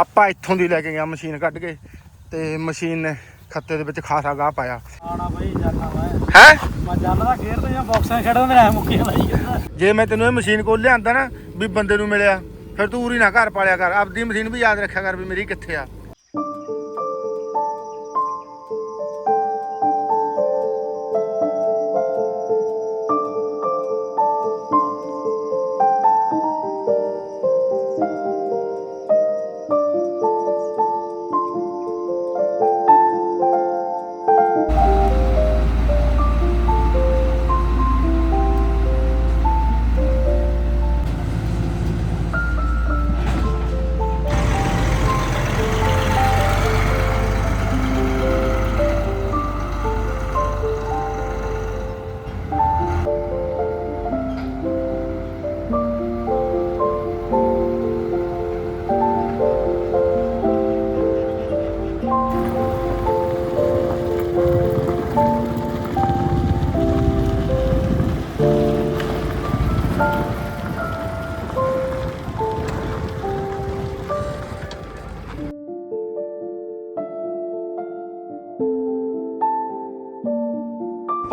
ਆਪਾਂ ਇੱਥੋਂ ਦੀ ਲੈ ਕੇ ਗਿਆ ਮਸ਼ੀਨ ਕੱਢ ਕੇ ਤੇ ਮਸ਼ੀਨ ਨੇ ਖੱਤੇ ਦੇ ਵਿੱਚ ਖਾਸਾ ਗਾਹ ਪਾਇਆ। ਆਣਾ ਬਈ ਜਾਨਾ ਮੈਂ। ਹੈ? ਮੈਂ ਜਾਨਾ ਦਾ ਗੇਰ ਤੇ ਜਾਂ ਬਾਕਸਾਂ ਖੜਾ ਮੇਰਾ ਐ ਮੁੱਕੀ ਲਾਈ ਜਾਂਦਾ। ਜੇ ਮੈਂ ਤੈਨੂੰ ਇਹ ਮਸ਼ੀਨ ਕੋਲ ਲਿਆਂਦਾ ਨਾ ਵੀ ਬੰਦੇ ਨੂੰ ਮਿਲਿਆ ਫਿਰ ਤੂੰ ਉਰੀ ਨਾ ਘਰ ਪਾਲਿਆ ਕਰ। ਆਪਦੀ ਮਸ਼ੀਨ ਵੀ ਯਾਦ ਰੱਖਿਆ ਕਰ ਵੀ ਮੇਰੀ ਕਿੱਥੇ ਆ।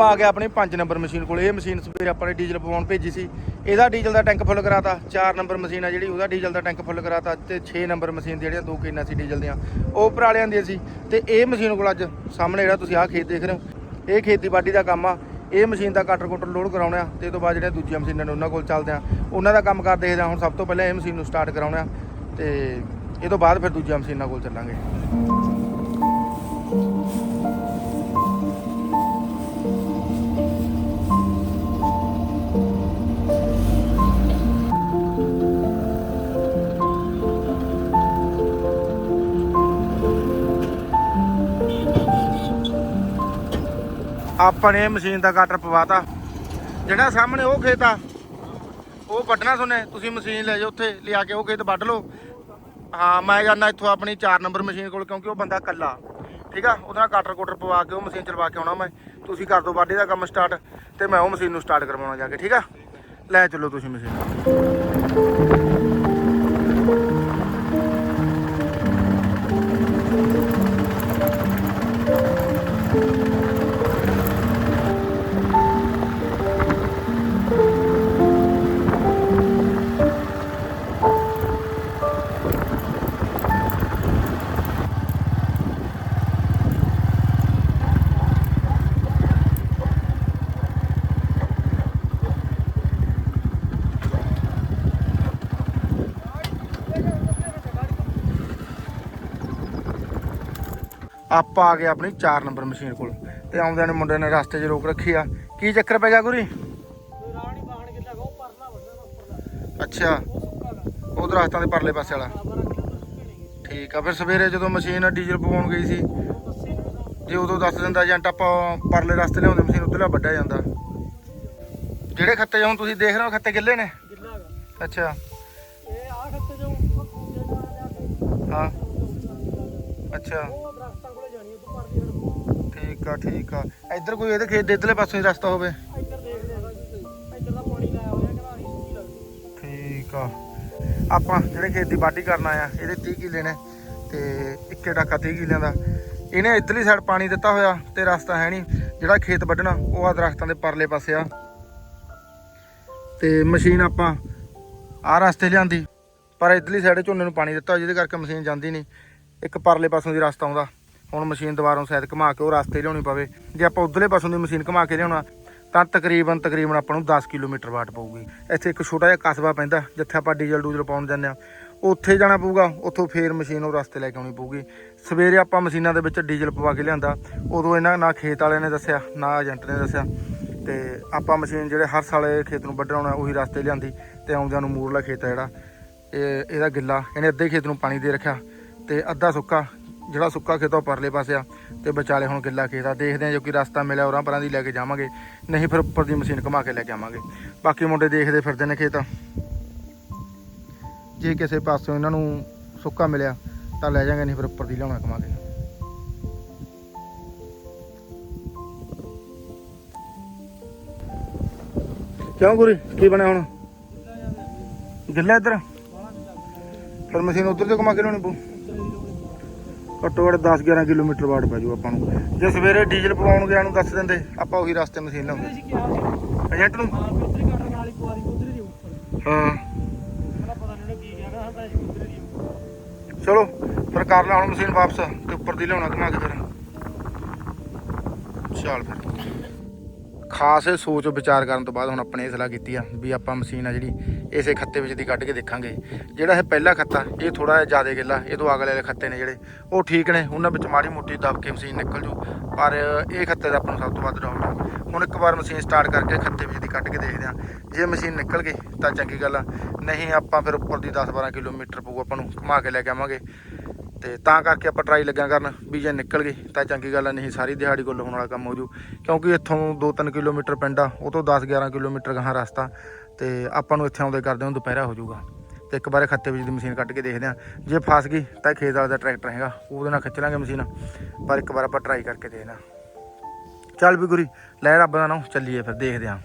ਆ ਗਿਆ ਆਪਣੀ 5 ਨੰਬਰ ਮਸ਼ੀਨ ਕੋਲ। ਇਹ ਮਸ਼ੀਨ ਸਵੇਰੇ ਆਪਾਂ ਨੇ ਡੀਜ਼ਲ ਪਵਾਉਣ ਭੇਜੀ ਸੀ। ਇਹਦਾ ਡੀਜ਼ਲ ਦਾ ਟੈਂਕ ਫੁੱਲ ਕਰਾਤਾ। 4 ਨੰਬਰ ਮਸ਼ੀਨ ਆ ਜਿਹੜੀ, ਉਹਦਾ ਡੀਜ਼ਲ ਦਾ ਟੈਂਕ ਫੁੱਲ ਕਰਾਤਾ ਤੇ 6 ਨੰਬਰ ਮਸ਼ੀਨ ਜਿਹੜੀਆਂ, ਦੋ ਕੇਨਾਂ ਸੀ ਡੀਜ਼ਲ ਦੀਆਂ। ਉਹ ਪਰਾਲਿਆਂ ਦੀਆਂ ਸੀ। ਤੇ ਇਹ ਮਸ਼ੀਨ ਕੋਲ ਅੱਜ ਸਾਹਮਣੇ ਜਿਹੜਾ ਤੁਸੀਂ ਆਹ ਖੇਤ ਦੇਖ ਰਹੇ ਹੋ, ਇਹ ਖੇਤੀਬਾੜੀ ਦਾ ਕੰਮ ਆ। ਇਹ ਮਸ਼ੀਨ ਦਾ ਕਟਰ ਕੁਟਰ ਲੋਡ ਕਰਾਉਣਾ ਤੇ ਇਹ ਤੋਂ ਬਾਅਦ ਜਿਹੜੀਆਂ ਦੂਜੀਆਂ ਮਸ਼ੀਨਾਂ ਨੇ ਉਹਨਾਂ ਕੋਲ ਚੱਲਦੇ ਆ। ਉਹਨਾਂ ਦਾ ਕੰਮ ਕਰ ਦੇਖਦੇ ਆ। ਹੁਣ ਸਭ ਤੋਂ ਪਹਿਲਾਂ ਇਹ ਮਸ਼ੀਨ ਨੂੰ ਸਟਾਰਟ ਕਰਾਉਣਾ ਤੇ ਇਹ ਤੋਂ ਬਾਅਦ ਫਿਰ ਦੂਜੀਆਂ ਮਸ਼ੀਨਾਂ ਕੋਲ ਚੱਲਾਂਗੇ। ਆਪਾਂ ਨੇ ਮਸ਼ੀਨ ਦਾ ਕਟਰ ਪਵਾਤਾ। ਜਿਹੜਾ ਸਾਹਮਣੇ ਉਹ ਖੇਤ ਆ, ਉਹ ਵੱਢਣਾ ਸੁਣੇ ਤੁਸੀਂ ਮਸ਼ੀਨ ਲੈ ਜਾਓ ਉੱਥੇ, ਲਿਆ ਕੇ ਉਹ ਖੇਤ ਵੱਢ ਲਓ। ਹਾਂ, ਮੈਂ ਜਾਂਦਾ ਇੱਥੋਂ ਆਪਣੀ 4 ਨੰਬਰ ਮਸ਼ੀਨ ਕੋਲ, ਕਿਉਂਕਿ ਉਹ ਬੰਦਾ ਕੱਲਾ ਠੀਕ ਆ, ਉਹਦੇ ਨਾਲ ਕਟਰ ਕੁਟਰ ਪਵਾ ਕੇ ਉਹ ਮਸ਼ੀਨ ਚਲਵਾ ਕੇ ਆਉਣਾ ਮੈਂ। ਤੁਸੀਂ ਕਰ ਦਿਓ ਵਾਢੀ ਦਾ ਕੰਮ ਸਟਾਰਟ ਤੇ ਮੈਂ ਉਹ ਮਸ਼ੀਨ ਨੂੰ ਸਟਾਰਟ ਕਰਵਾਉਣਾ ਜਾ ਕੇ, ਠੀਕ ਆ? ਲੈ ਚਲੋ ਤੁਸੀਂ ਮਸ਼ੀਨ। ਆਪਾਂ ਆ ਗਏ ਆਪਣੀ 4 ਨੰਬਰ ਮਸ਼ੀਨ ਕੋਲ। ਤੇ ਆਉਂਦਿਆਂ ਨੇ ਮੁੰਡੇ ਨੇ ਰਸਤੇ 'ਚ ਰੋਕ ਰੱਖੀ ਆ। ਕੀ ਚੱਕਰ ਪੈ ਗਿਆ ਗੁਰੀ? ਅੱਛਾ। ਉਹ ਦਰਖਤਾਂ ਦੇ ਪਰਲੇ ਪਾਸੇ ਵਾਲਾ। ਠੀਕ ਆ ਫਿਰ ਸਵੇਰੇ ਜਦੋਂ ਮਸ਼ੀਨ ਡੀਜ਼ਲ ਪਵਾਉਣ ਗਈ ਸੀ ਜੇ ਉਦੋਂ ਦੱਸ ਦਿੰਦਾ ਏਜੰਟ ਆਪਾਂ ਪਰਲੇ ਰਸਤੇ ਲਿਆਉਂਦੇ ਮਸ਼ੀਨ ਉੱਧਰਲਾ ਵੱਢਿਆ ਜਾਂਦਾ। ਜਿਹੜੇ ਖੱਤੇ ਹੁਣ ਤੁਸੀਂ ਦੇਖ ਰਹੇ ਹੋ ਖੱਤੇ ਗਿੱਲੇ ਨੇ? ਅੱਛਾ। ਇਹ ਆ ਖੱਤੇ ਜੋ ਹਾਂ। ਅੱਛਾ ਉਹ ਦਰਖਤਾਂ ਕੋਲੇ ਜਾਣੀ ਉਹ ਤੋਂ ਪਰਦੀ ਹੜ ਠੀਕ ਆ ਠੀਕ ਆ। ਇੱਧਰ ਕੋਈ ਇਹਦੇ ਖੇਤ ਦੇ ਇੱਧਰਲੇ ਪਾਸੇ ਰਸਤਾ ਹੋਵੇ? ਇੱਧਰ ਦੇਖਦੇ ਆ ਇੱਧਰ ਦਾ ਪਾਣੀ ਲਾਇਆ ਹੋਇਆ ਕਿ ਨਹੀਂ ਸੁੱਕੀ ਲੱਗਦੀ ਠੀਕ ਆ। ਆਪਾਂ ਜਿਹੜੇ ਖੇਤ ਦੀ ਵਾਢੀ ਕਰਨ ਆਇਆ ਇਹਦੇ 30 ਕਿੱਲੇ ਨੇ ਤੇ ਇੱਕੇ ਡਾਕਾ 30 ਕਿੱਲਿਆਂ ਦਾ। ਇਹਨੇ ਇੱਧਰਲੀ ਸਾਈਡ ਪਾਣੀ ਦਿੱਤਾ ਹੋਇਆ ਤੇ ਰਸਤਾ ਹੈ ਨਹੀਂ। ਜਿਹੜਾ ਖੇਤ ਵੱਢਣਾ ਉਹ ਆ ਦਰਖਤਾਂ ਦੇ ਪਰਲੇ ਪਾਸੇ ਆ। ਤੇ ਮਸ਼ੀਨ ਆਪਾਂ ਆ ਰਸਤੇ ਲਿਆਂਦੀ ਪਰ ਇੱਧਰਲੀ ਸਾਈਡ ਝੋਨੇ ਨੂੰ ਪਾਣੀ ਦਿੱਤਾ ਹੋਇਆ, ਜਿਹਦੇ ਕਰਕੇ ਮਸ਼ੀਨ ਜਾਂਦੀ ਨਹੀਂ। ਇੱਕ ਪਰਲੇ ਪਾਸੋਂ ਦੀ ਰਸਤਾ ਆਉਂਦਾ। ਹੁਣ ਮਸ਼ੀਨ ਦੁਬਾਰੋਂ ਸ਼ਾਇਦ ਘੁਮਾ ਕੇ ਉਹ ਰਸਤੇ ਲਿਆਉਣੀ ਪਵੇ। ਜੇ ਆਪਾਂ ਉਧਰਲੇ ਪਾਸੋਂ ਦੀ ਮਸ਼ੀਨ ਘੁਮਾ ਕੇ ਲਿਆਉਣਾ, ਤਾਂ ਤਕਰੀਬਨ ਤਕਰੀਬਨ ਆਪਾਂ ਨੂੰ 10 ਕਿਲੋਮੀਟਰ ਵਾਟ ਪਊਗੀ। ਇੱਥੇ ਇੱਕ ਛੋਟਾ ਜਿਹਾ ਕਸਬਾ ਪੈਂਦਾ, ਜਿੱਥੇ ਆਪਾਂ ਡੀਜ਼ਲ ਡੂਜ਼ਲ ਪਾਉਣ ਜਾਂਦੇ ਆ ਉੱਥੇ ਜਾਣਾ ਪਊਗਾ, ਉੱਥੋਂ ਫੇਰ ਮਸ਼ੀਨ ਉਹ ਰਸਤੇ ਲੈ ਕੇ ਆਉਣੀ ਪਊਗੀ। ਸਵੇਰੇ ਆਪਾਂ ਮਸ਼ੀਨਾਂ ਦੇ ਵਿੱਚ ਡੀਜ਼ਲ ਪਵਾ ਕੇ ਲਿਆਂਦਾ। ਉਦੋਂ ਇਹਨਾਂ ਨਾ ਖੇਤ ਵਾਲਿਆਂ ਨੇ ਦੱਸਿਆ, ਨਾ ਏਜੰਟ ਨੇ ਦੱਸਿਆ। ਤੇ ਆਪਾਂ ਮਸ਼ੀਨ ਜਿਹੜੇ ਹਰ ਸਾਲ ਖੇਤ ਨੂੰ ਵੱਢਣਾ ਉਹੀ ਰਸਤੇ ਲਿਆਂਦੀ ਤੇ ਆਉਂਦਿਆਂ ਨੂੰ ਮੂਰਲਾ ਖੇਤ ਹੈ ਜਿਹੜਾ। ਇਹ ਇਹਦਾ ਗਿੱਲਾ, ਇਹਨੇ ਅੱਧੇ ਖੇਤ ਨੂੰ ਪਾਣੀ ਦੇ ਰੱਖਿਆ ਤੇ ਅੱਧਾ ਸੁੱਕਾ ਜਿਹੜਾ ਸੁੱਕਾ ਖੇਤ ਆ ਪਰਲੇ ਪਾਸੇ ਆ ਤੇ ਵਿਚਾਲੇ ਹੁਣ ਗਿੱਲਾ ਖੇਤ ਆ। ਦੇਖਦੇ ਆ ਜੋ ਕਿ ਰਸਤਾ ਮਿਲਿਆ, ਉਰਾਂ ਪਰਾਂ ਦੀ ਲੈ ਕੇ ਜਾਵਾਂਗੇ। ਨਹੀਂ ਫਿਰ ਉੱਪਰ ਦੀ ਮਸ਼ੀਨ ਘੁਮਾ ਕੇ ਲੈ ਕੇ ਆਵਾਂਗੇ। ਬਾਕੀ ਮੁੰਡੇ ਦੇਖਦੇ ਫਿਰਦੇ ਨੇ ਖੇਤ। ਜੇ ਕਿਸੇ ਪਾਸਿਓਂ ਇਹਨਾਂ ਨੂੰ ਸੁੱਕਾ ਮਿਲਿਆ, ਤਾਂ ਲੈ ਜਾਾਂਗੇ ਨਹੀਂ ਫਿਰ ਉੱਪਰ ਦੀ ਲਿਆਉਣਾ ਘੁਮਾ ਕੇ। ਕਿਉਂ ਗੁਰੀ? ਕੀ ਬਣਿਆ ਹੁਣ? ਗਿੱਲਾ ਇੱਧਰ? ਫਿਰ ਮਸ਼ੀਨ ਉੱਧਰ ਤੇ ਘੁਮਾ ਕੇ ਲਿਆਉਣੀ ਪਊ। ਘੱਟੋ ਘੱਟ 10 11 ਕਿਲੋਮੀਟਰ ਬਾਅਦ ਪੈ ਜਾਊ ਆਪਾਂ ਨੂੰ। ਜੇ ਸਵੇਰੇ ਡੀਜ਼ਲ ਪਵਾਉਣ ਗਿਆ ਨੂੰ ਦੱਸ ਦਿੰਦੇ ਆਪਾਂ ਉਹੀ ਰਸਤੇ ਮਸ਼ੀਨ ਲਾਉਂਦੇ। ਏਜੰਟ ਨੂੰ? ਹਾਂ ਚਲੋ ਫਿਰ ਕਰ ਲਾ ਹੁਣ ਮਸ਼ੀਨ ਵਾਪਸ ਤੇ ਉੱਪਰ ਦੀ ਲਿਆਉਣਾ ਘੁਮਾ ਕੇ ਫਿਰ। ਚੱਲ ਫਿਰ। ਖਾਸ ਸੋਚ ਵਿਚਾਰ ਕਰਨ ਤੋਂ ਬਾਅਦ ਹੁਣ ਆਪਣੇ ਇਹ ਸਲਾਹ ਕੀਤੀ ਆ ਵੀ ਆਪਾਂ ਮਸ਼ੀਨ ਆ ਜਿਹੜੀ ਇਸੇ ਖੱਤੇ ਵਿੱਚ ਦੀ ਕੱਢ ਕੇ ਦੇਖਾਂਗੇ। ਜਿਹੜਾ ਇਹ ਪਹਿਲਾ ਖੱਤਾ, ਇਹ ਥੋੜਾ ਜਿਹਾ ਜ਼ਿਆਦਾ ਗਿੱਲਾ, ਇਹ ਤੋਂ ਅਗਲੇ ਵਾਲੇ ਖੱਤੇ ਨੇ ਜਿਹੜੇ, ਉਹ ਠੀਕ ਨੇ, ਉਹਨਾਂ ਵਿੱਚ ਮਾੜੀ ਮੋਟੀ ਦਬ ਕੇ ਮਸ਼ੀਨ ਨਿਕਲ ਜੂ, ਪਰ ਇਹ ਖੱਤੇ ਦਾ ਆਪਾਂ ਨੂੰ ਸਭ ਤੋਂ ਵੱਧ ਡਾਊਟ ਆ। ਹੁਣ ਇੱਕ ਵਾਰ ਮਸ਼ੀਨ ਸਟਾਰਟ ਕਰਕੇ ਖੱਤੇ ਵਿੱਚ ਦੀ ਕੱਢ ਕੇ ਦੇਖਦੇ ਆ। ਜੇ ਮਸ਼ੀਨ ਨਿਕਲ ਗਈ ਤਾਂ ਚੰਗੀ ਗੱਲ ਆ, ਨਹੀਂ ਆਪਾਂ ਫਿਰ ਉੱਪਰ ਦੀ 10-12 ਕਿਲੋਮੀਟਰ ਪਊ ਆਪਾਂ ਨੂੰ ਘੁਮਾ ਕੇ ਲੈ ਕੇ ਆਵਾਂਗੇ। ਤੇ ਤਾਂ ਕਰਕੇ ਆਪਾਂ ਟਰਾਈ ਲੱਗਿਆ ਕਰਨ ਵੀ ਜੇ ਨਿਕਲ ਗਏ ਤਾਂ ਚੰਗੀ ਗੱਲ ਆ, ਨਹੀਂ ਸਾਰੀ ਦਿਹਾੜੀ ਗੁੱਲ ਹੋਣ ਵਾਲਾ ਕੰਮ ਹੋ ਜੂ। ਕਿਉਂਕਿ ਇੱਥੋਂ 2-3 ਕਿਲੋਮੀਟਰ ਪਿੰਡ ਆ, ਉਹ ਤੋਂ 10-11 ਕਿਲੋਮੀਟਰ ਗਾਹਾਂ ਰਸਤਾ, ਤੇ ਆਪਾਂ ਨੂੰ ਇੱਥੇ ਆਉਂਦੇ ਕਰਦੇ ਨੂੰ ਦੁਪਹਿਰਾ ਹੋ ਜਾਊਗਾ ਤੇ ਇੱਕ ਵਾਰ ਖੱਤੇ ਵਿੱਚ ਦੀ ਮਸ਼ੀਨ ਕੱਢ ਕੇ ਦੇਖਦੇ ਆ। ਜੇ ਫਸ ਗਈ ਤਾਂ ਖੇਤ ਵਾਲੇ ਦਾ ਟਰੈਕਟਰ ਹੈਗਾ, ਉਹਦੇ ਨਾਲ ਖਿੱਚ ਲਾਂਗੇ ਮਸ਼ੀਨ। ਪਰ ਇੱਕ ਵਾਰ ਆਪਾਂ ਟਰਾਈ ਕਰਕੇ ਦੇਖਦੇ ਆ। ਚੱਲ ਵੀ ਗੁਰੀ, ਲੈ ਰੱਬ ਦਾ ਨਾਮ, ਚੱਲੀਏ ਫਿਰ, ਦੇਖਦੇ ਆ।